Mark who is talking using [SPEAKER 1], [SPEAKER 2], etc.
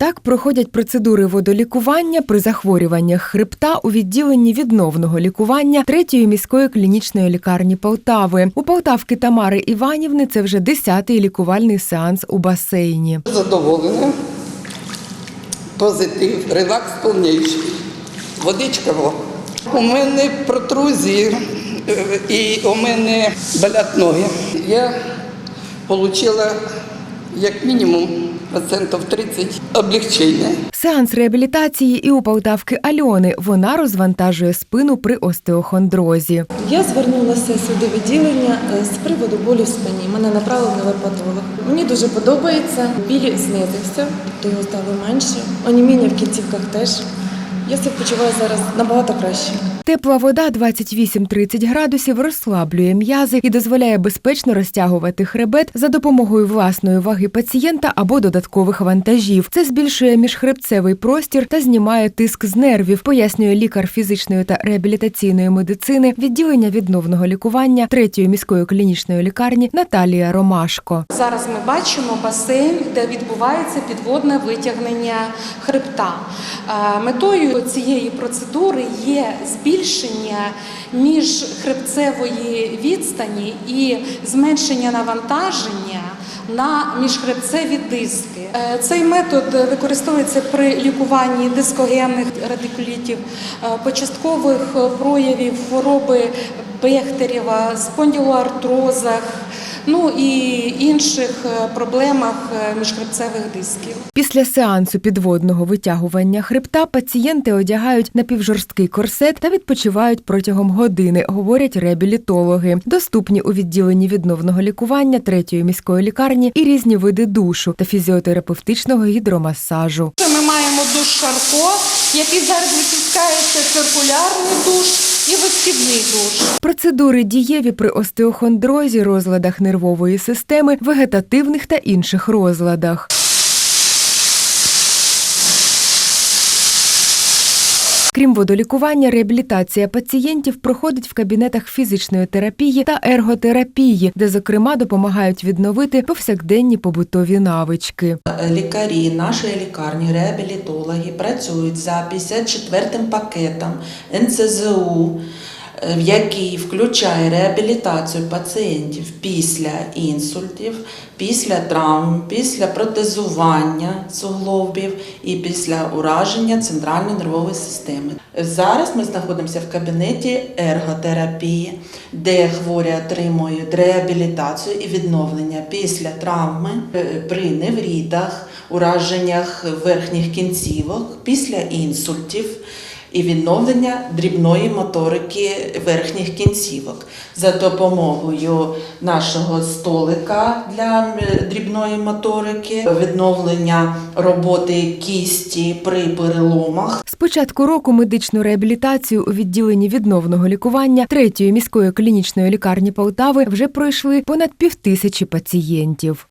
[SPEAKER 1] Так проходять процедури водолікування при захворюваннях хребта у відділенні відновного лікування третьої міської клінічної лікарні Полтави. У Полтавки Тамари Іванівни це вже десятий лікувальний сеанс у басейні.
[SPEAKER 2] Задоволена. Позитив, релакс повніший. Водичка. во. У мене протрузії е, і у мене болять ноги. Я отримала як мінімум процентів 30 облегчення.
[SPEAKER 1] Сеанс реабілітації і у Полтавки Альони. Вона розвантажує спину при остеохондрозі.
[SPEAKER 3] Я звернулася сюди в відділення е, з приводу болю в спині. Мене направили на лепатолог. Мені дуже подобається. Біль знизився, то його стало менше. Оніміння в кінцівках теж. Я себе почуваю зараз набагато краще.
[SPEAKER 1] Тепла вода 28-30 градусів розслаблює м'язи і дозволяє безпечно розтягувати хребет за допомогою власної ваги пацієнта або додаткових вантажів. Це збільшує міжхребцевий простір та знімає тиск з нервів, пояснює лікар фізичної та реабілітаційної медицини відділення відновного лікування третьої міської клінічної лікарні Наталія Ромашко.
[SPEAKER 4] Зараз ми бачимо басейн, де відбувається підводне витягнення хребта. Е, Метою цієї процедури є збільшення міжхребцевої відстані і зменшення навантаження на міжхребцеві диски. Е, Цей метод використовується при лікуванні дискогенних радикулітів, е, початкових проявів хвороби Бехтерєва, спондилоартрозах, ну і інших е, проблемах е, міжхребцевих дисків.
[SPEAKER 1] Після сеансу підводного витягування хребта пацієнти одягають напівжорсткий корсет та відпочивають протягом години, говорять реабілітологи. Доступні у відділенні відновного лікування третьої міської лікарні і різні види душу та фізіотерапевтичного гідромасажу.
[SPEAKER 4] Ми маємо душ Шарко, який зараз випускається циркулярний душ і висхідний душ.
[SPEAKER 1] Процедури дієві при остеохондрозі, розладах нервової системи, вегетативних та інших розладах. Крім водолікування, реабілітація пацієнтів проходить в кабінетах фізичної терапії та ерготерапії, де, зокрема, допомагають відновити повсякденні побутові навички.
[SPEAKER 5] Лікарі нашої лікарні, реабілітологи працюють за 54-м пакетом НЦЗУ, е, в який включає реабілітацію пацієнтів після інсультів, після травм, після протезування суглобів і після ураження центральної нервової системи. Зараз ми знаходимося в кабінеті ерготерапії, де хворі отримують реабілітацію і відновлення після травми е, при неврітах, ураженнях верхніх кінцівок, після інсультів і відновлення дрібної моторики верхніх кінцівок за допомогою нашого столика для дрібної моторики, відновлення роботи кісті при переломах.
[SPEAKER 1] З початку року медичну реабілітацію у відділенні відновного лікування третьої міської клінічної лікарні Полтави вже пройшли понад півтисячі пацієнтів.